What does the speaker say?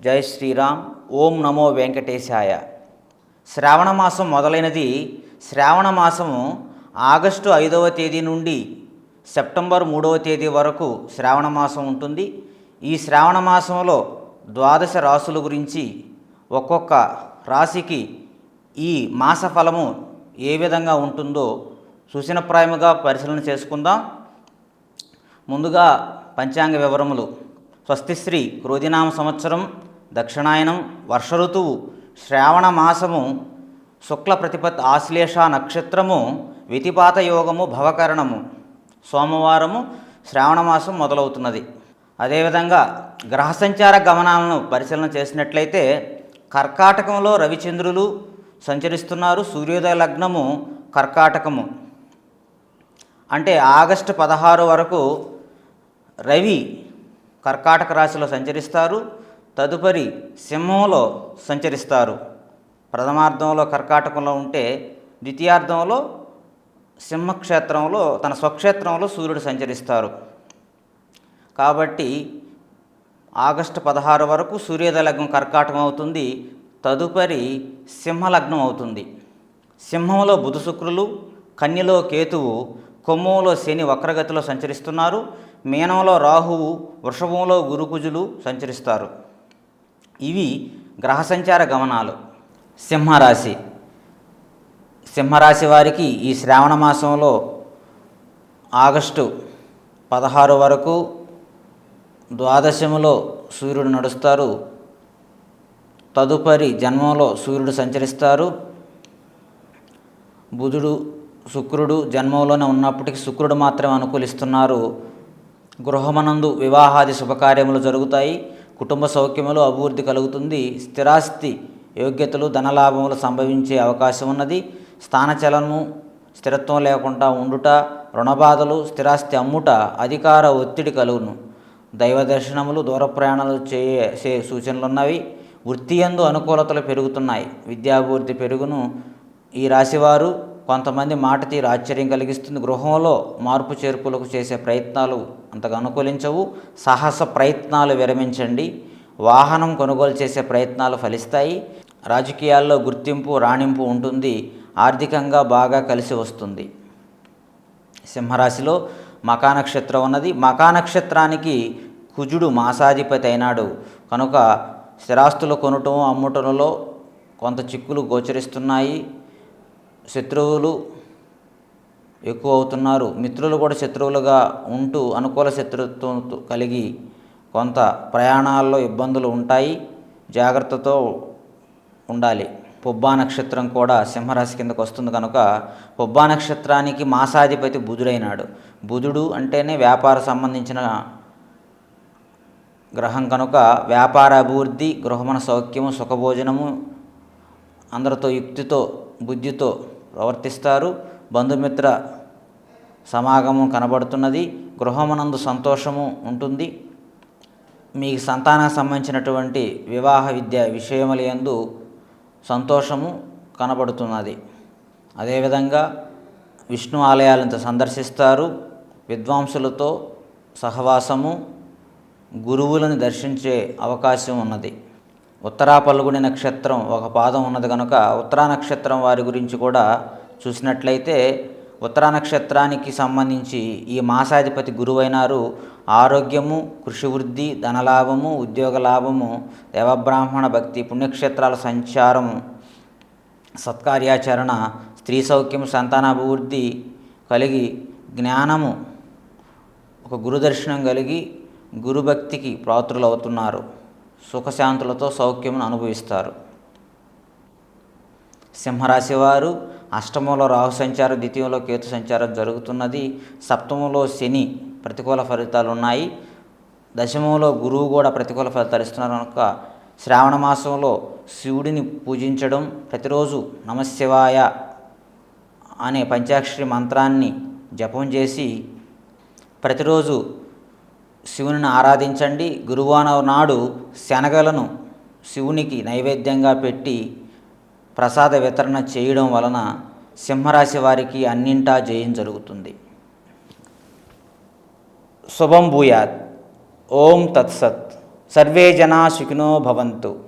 జై శ్రీరామ్ ఓం నమో వెంకటేశాయ. శ్రావణ మాసం మొదలైనది శ్రావణ మాసము ఆగస్టు ఐదవ తేదీ నుండి సెప్టెంబర్ మూడవ తేదీ వరకు శ్రావణ మాసం ఉంటుంది. ఈ శ్రావణ మాసంలో ద్వాదశ రాసుల గురించి ఒక్కొక్క రాశికి ఈ మాస ఫలము ఏ విధంగా ఉంటుందో సూచనప్రాయముగా పరిశీలన చేసుకుందాం. ముందుగా పంచాంగ వివరములు. స్వస్తిశ్రీ క్రోధినామ సంవత్సరం దక్షిణాయనం వర్ష ఋతువు శ్రావణ మాసము శుక్ల ప్రతిపత్ ఆశ్లేష నక్షత్రము వితిపాత యోగము భవకరణము. సోమవారము శ్రావణ మాసం మొదలవుతున్నది. అదేవిధంగా గ్రహ సంచార గమనాలను పరిశీలన చేసినట్లయితే కర్కాటకంలో రవిచంద్రులు సంచరిస్తున్నారు. సూర్యోదయ లగ్నము కర్కాటకము. అంటే ఆగస్టు పదహారు వరకు రవి కర్కాటక రాశిలో సంచరిస్తారు. తదుపరి సింహంలో సంచరిస్తారు. ప్రథమార్థంలో కర్కాటకంలో ఉంటే ద్వితీయార్థంలో సింహక్షేత్రంలో తన స్వక్షేత్రంలో సూర్యుడు సంచరిస్తారు. కాబట్టి ఆగస్టు పదహారు వరకు సూర్యోదయ లగ్నం కర్కాటకం అవుతుంది. తదుపరి సింహలగ్నం అవుతుంది. సింహంలో బుధ శుక్రులు కన్యలో కేతువు కొమ్మంలో శని వక్రగతిలో సంచరిస్తున్నారు. మీనంలో రాహువు వృషభంలో గురుకుజులు సంచరిస్తారు. ఇవి గ్రహ సంచార గమనాలు. సింహరాశి. సింహరాశి వారికి ఈ శ్రావణ మాసంలో ఆగస్టు పదహారు వరకు ద్వాదశములో సూర్యుడు నడుస్తారు. తదుపరి జన్మంలో సూర్యుడు సంచరిస్తారు. బుధుడు శుక్రుడు జన్మంలోనే ఉన్నప్పటికీ శుక్రుడు మాత్రమే అనుకూలిస్తున్నారు. గృహమనందు వివాహాది శుభకార్యములు జరుగుతాయి. కుటుంబ సౌఖ్యములు అభివృద్ధి కలుగుతుంది. స్థిరాస్తి యోగ్యతలు ధనలాభములు సంభవించే అవకాశం ఉన్నది. స్థానచలనము స్థిరత్వం లేకుండా ఉండుట రుణబాధలు స్థిరాస్తి అమ్ముట అధికార ఒత్తిడి కలుగును. దైవ దర్శనములు దూర ప్రయాణాలు చేసే సూచనలు ఉన్నవి వృత్తి ఎందు అనుకూలతలు పెరుగుతున్నాయి. విద్యాభివృద్ధి పెరుగును. ఈ రాశివారు కొంతమంది మాట తీరు ఆశ్చర్యం కలిగిస్తుంది. గృహంలో మార్పు చేర్పులకు చేసే ప్రయత్నాలు అంతగా అనుకూలించవు. సాహస ప్రయత్నాలు విరమించండి. వాహనం కొనుగోలు చేసే ప్రయత్నాలు ఫలిస్తాయి. రాజకీయాల్లో గుర్తింపు రాణింపు ఉంటుంది. ఆర్థికంగా బాగా కలిసి వస్తుంది. సింహరాశిలో మకానక్షత్రం ఉన్నది. మకా నక్షత్రానికి కుజుడు మాసాధిపతి అయినాడు. కనుక స్థిరాస్తులు కొనటం అమ్ముటంలో కొంత చిక్కులు గోచరిస్తున్నాయి. శత్రువులు ఎక్కువ అవుతున్నారు. మిత్రులు కూడా శత్రువులుగా ఉంటూ అనుకూల శత్రుత్వం కలిగి కొంత ప్రయాణాల్లో ఇబ్బందులు ఉంటాయి. జాగ్రత్తతో ఉండాలి. పొబ్బా నక్షత్రం కూడా సింహరాశి కిందకు వస్తుంది కనుక పొబ్బా నక్షత్రానికి మాసాధిపతి బుధుడైనాడు. బుధుడు అంటేనే వ్యాపార సంబంధించిన గ్రహం కనుక వ్యాపార అభివృద్ధి గృహమన సౌఖ్యము సుఖభోజనము అందరితో యుక్తితో బుద్ధితో ప్రవర్తిస్తారు. బంధుమిత్ర సమాగమం కనబడుతున్నది. గృహమునందు సంతోషము ఉంటుంది. మీ సంతానానికి సంబంధించినటువంటి వివాహ విద్య విషయముల యందు సంతోషము కనబడుతున్నది. అదేవిధంగా విష్ణు ఆలయాలను సందర్శిస్తారు. విద్వాంసులతో సహవాసము గురువులను దర్శించే అవకాశం ఉన్నది ఉత్తరా పల్గుని నక్షత్రం ఒక పాదం ఉన్నది కనుక ఉత్తరా నక్షత్రం వారి గురించి కూడా చూసినట్లయితే ఉత్తరా నక్షత్రానికి సంబంధించి ఈ మాసాధిపతి గురువైనారు ఆరోగ్యము కృషి వృద్ధి ధనలాభము ఉద్యోగ లాభము దేవబ్రాహ్మణ భక్తి పుణ్యక్షేత్రాల సంచారము సత్కార్యాచరణ స్త్రీ సౌఖ్యం సంతానాభివృద్ధి కలిగి జ్ఞానము ఒక గురుదర్శనం కలిగి గురుభక్తికి పాత్రులవుతున్నారు. సుఖశాంతులతో సౌఖ్యమును అనుభవిస్తారు. సింహరాశి వారు అష్టమంలో రాహు సంచారం ద్వితీయంలో కేతు సంచారం జరుగుతున్నది. సప్తమంలో శని ప్రతికూల ఫలితాలు ఉన్నాయి. దశమంలో గురువు కూడా ప్రతికూల ఫలితాలు ఇస్తున్నారు కనుక శ్రావణ మాసంలో శివుడిని పూజించడం ప్రతిరోజు నమశివాయ అనే పంచాక్షరి మంత్రాన్ని జపం చేసి ప్రతిరోజు శివుని ఆరాధించండి. గురువారం నాడు శనగలను శివునికి నైవేద్యంగా పెట్టి ప్రసాద వితరణ చేయడం వలన సింహరాశి వారికి అన్నింటా జయం జరుగుతుంది. శుభం భూయాత్. ఓం తత్సత్. సర్వే జనా సుఖినో భవంతు.